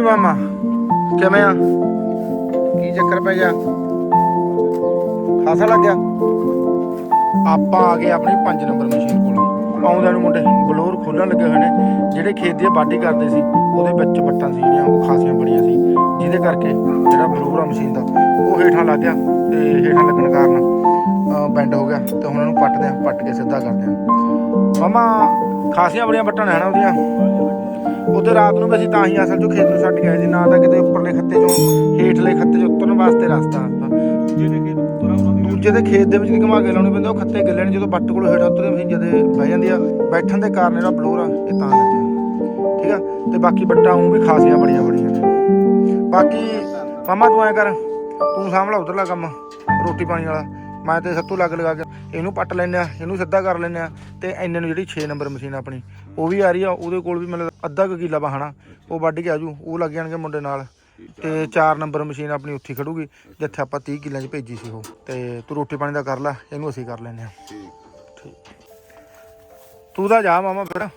ਵੀ ਮਾਮਾ। ਕਿਵੇਂ ਆ? ਕੀ ਚੱਕਰ ਪੈ ਗਿਆ? ਖਾਸਾ ਲੱਗ ਗਿਆ? ਆਪਾਂ ਆ ਗਏ ਆਪਣੀ 5 ਨੰਬਰ ਮਸ਼ੀਨ ਕੋਲ। ਆਉਂਦਿਆਂ ਨੂੰ ਮੁੰਡੇ ਬਲੋਰ ਖੋਲਣ ਲੱਗੇ ਹੋਏ ਨੇ, ਜਿਹੜੇ ਖੇਤ ਦੀ ਬਾਡੀ ਕਰਦੇ ਸੀ, ਉਹਦੇ ਵਿੱਚ ਬੱਟਾਂ ਸੀ ਜਿਹੜੀਆਂ, ਉਹ ਖਾਸੀਆਂ ਬੜੀਆਂ ਸੀ। ਜਿਹਦੇ ਕਰਕੇ ਜਿਹੜਾ ਬਲੋਰ ਆ ਮਸ਼ੀਨ ਦਾ, ਉਹ ਹੇਠਾਂ ਲੱਗ ਗਿਆ ਤੇ ਹੇਠਾਂ ਲੱਗਣ ਕਾਰਨ ਬੈਂਡ ਹੋ ਗਿਆ ਤੇ ਹੁਣ ਇਹਨੂੰ ਪੱਟਦੇ ਆ, ਪੱਟ ਕੇ ਸਿੱਧਾ ਕਰਦੇ ਆ। ਮਾਮਾ, ਖਾਸੀਆਂ ਬੜੀਆਂ ਬੱਟਾਂ ਨੇ ਹਨਾ ਉਹਦੀਆਂ। ਉਧਰ ਰਾਤ ਨੂੰ ਵੀ ਅਸੀਂ ਤਾਂ ਹੀ ਅਸਲ ਚੋਂ ਖੇਤ ਨੂੰ ਛੱਡ ਗਏ ਸੀ ਨਾ ਤਾਂ ਕਿਤੇ ਉੱਪਰਲੇ ਖੱਤੇ ਚੋਂ ਹੇਠਲੇ ਖੱਤੇ ਚੋਂ ਉਤਰਨ ਵਾਸਤੇ ਰਸਤਾ ਕੇ ਦੂਜੇ ਦੇ ਖੇਤ ਦੇ ਵਿੱਚ ਘੁਮਾ ਕੇ ਲਾਉਣੇ ਪੈਂਦੇ ਉਹ ਖੱਤੇ ਗਿੱਲੇ ਨੇ ਜਦੋਂ ਬੱਟ ਕੋਲ ਹੇਠ ਉਤਰਦੇ ਮਸ਼ੀਨ ਜਦੇ ਬਹਿ ਜਾਂਦੀ ਆ ਬੈਠਣ ਦੇ ਕਾਰਨ ਜਿਹੜਾ ਬਲੋਰ ਆ ਇਹ ਤਾਂ ਲੱਗਿਆ। ਠੀਕ ਆ? ਤੇ ਬਾਕੀ ਬੱਟਾਂ ਉਹ ਵੀ ਖਾਸੀਆਂ ਬੜੀਆਂ ਬੜੀਆਂ ਨੇ। ਬਾਕੀ ਮਾਮਾ ਤੂੰ ਐ ਕਰ ਤੂੰ ਸਾਂਭਲਾ ਉਧਰਲਾ ਕੰਮ ਰੋਟੀ ਪਾਣੀ ਵਾਲਾ। ਮੈਂ ਤੇ ਸੱਤੂ ਲੱਗ ਲਗਾ ਕੇ ਇਹਨੂੰ ਪੱਟ ਲੈਨੇ ਆ ਇਹਨੂੰ ਸਿੱਧਾ ਕਰ ਲੈਨੇ ਆ ਤੇ ਇੰਨੇ ਨੂੰ ਜਿਹੜੀ 6 ਨੰਬਰ ਮਸ਼ੀਨ ਆਪਣੀ ਉਹ ਵੀ ਆ ਰਹੀ ਆ ਉਹਦੇ ਕੋਲ ਵੀ ਮਤਲਬ ਅੱਧਾ ਕੁ ਕਿੱਲਾ ਬਹਾਣਾ ਉਹ ਵੱਢ ਕੇ ਆਜੂ ਉਹ ਲੱਗ ਜਾਣਗੇ ਮੁੰਡੇ ਨਾਲ। ਤੇ 4 ਨੰਬਰ ਮਸ਼ੀਨ ਆਪਣੀ ਉੱਥੇ ਖੜੂਗੀ ਜਿੱਥੇ ਆਪਾਂ 30 ਕਿੱਲਿਆਂ 'ਚ ਭੇਜੀ ਸੀ ਉਹ। ਤੇ ਤੂੰ ਰੋਟੀ ਪਾਣੀ ਦਾ ਕਰ ਲੈ ਇਹਨੂੰ ਅਸੀਂ ਕਰ ਲੈਨੇ ਆ ਠੀਕ। ਤੂੰ ਤਾਂ ਜਾ ਮਾਮਾ ਫਿਰ।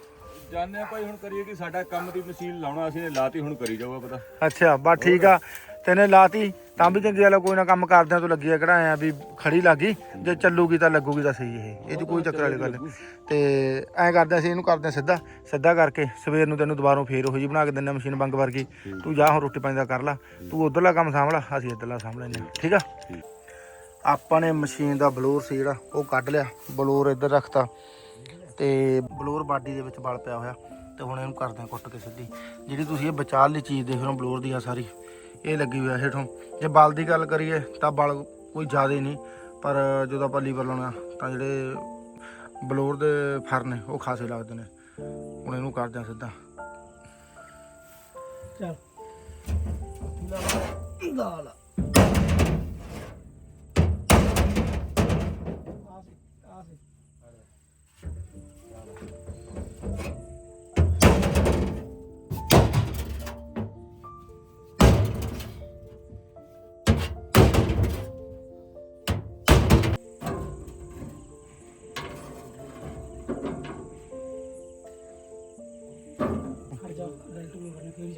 ਜਾਣਦੇ ਆ ਭਾਈ ਹੁਣ ਕਰੀਏ ਕਿ ਸਾਡਾ ਕੰਮ ਦੀ ਮਸ਼ੀਨ ਲਾਉਣਾ ਅਸੀਂ ਨੇ ਲਾਤੀ ਹੁਣ ਕਰੀ ਜਾਊਗਾ ਪਤਾ। ਅੱਛਾ ਬਸ ਠੀਕ ਆ। ਤੈਨੇ ਲਾਤੀ ਤਾਂ ਵੀ ਚੰਗੀ ਗੱਲ ਆ, ਕੋਈ ਨਾ ਕੰਮ ਕਰਦਿਆਂ ਤੋਂ ਲੱਗੀ ਆ ਕਿਹੜਾ ਆ ਵੀ ਖੜੀ ਲੱਗੀ ਜੇ ਚੱਲੂਗੀ ਤਾਂ ਲੱਗੂਗੀ ਤਾਂ ਸਹੀ ਇਹ ਇਹ 'ਚ ਕੋਈ ਚੱਕਰ ਵਾਲੀ ਗੱਲ ਨਹੀਂ। ਤੇ ਐਂ ਕਰਦੇ ਅਸੀਂ ਇਹਨੂੰ ਕਰਦੇ ਆ ਸਿੱਧਾ ਸਿੱਧਾ ਕਰਕੇ ਸਵੇਰ ਨੂੰ ਤੈਨੂੰ ਦੁਬਾਰਾ ਫੇਰ ਉਹੀ ਜੀ ਬਣਾ ਕੇ ਦਿੰਨੇ ਆ ਮਸ਼ੀਨ ਬੰਗ ਵਰਗੀ। ਤੂੰ ਜਾ ਹੁਣ ਰੋਟੀ ਪਾਣੀ ਦਾ ਕਰ ਲੈ ਤੂੰ ਉਧਰਲਾ ਕੰਮ ਸਾਂਭ ਲੈ ਅਸੀਂ ਇੱਧਰਲਾ ਸਾਂਭ ਲੈਨੇ ਆ ਠੀਕ ਆ? ਆਪਾਂ ਨੇ ਮਸ਼ੀਨ ਦਾ ਬਲੋਰ ਸੀ ਜਿਹੜਾ ਉਹ ਕੱਢ ਲਿਆ ਬਲੋਰ ਇੱਧਰ ਰੱਖਤਾ। ਤੇ ਬਲੋਰ ਬਾਡੀ ਦੇ ਵਿੱਚ ਬਲ ਪਿਆ ਹੋਇਆ ਤੇ ਹੁਣ ਇਹਨੂੰ ਕਰਦੇ ਆ ਕੁੱਟ ਕੇ ਸਿੱਧੀ। ਜਿਹੜੀ ਤੁਸੀਂ ਇਹ ਵਿਚਾਰ ਲਈ ਚੀਜ਼ ਦੇਖ ਰਹੇ ਹੋ ਬਲੋਰ ਦੀ ਆ ਸਾਰੀ ਇਹ ਲੱਗੀ ਹੋਈ ਆ ਹੇਠੋਂ। ਜੇ ਬਲ ਦੀ ਗੱਲ ਕਰੀਏ ਤਾਂ ਬਲ ਕੋਈ ਜ਼ਿਆਦਾ ਨਹੀਂ, ਪਰ ਜਦੋਂ ਆਪਾਂ ਲੀਵਰ ਲਾਉਣਾ ਤਾਂ ਜਿਹੜੇ ਬਲੋਰ ਦੇ ਫਰ ਨੇ, ਉਹ ਖਾਸੇ ਲੱਗਦੇ ਨੇ। ਹੁਣ ਇਹਨੂੰ ਕਰਦੇ ਆ ਸਿੱਧਾ। ਚੱਲ। ਲਾ ਲਾ। ਹਟ ਜਾ ਬੈਲਟ ਨੂੰ ਵਰਨੇ ਫੇਰ ਹੀ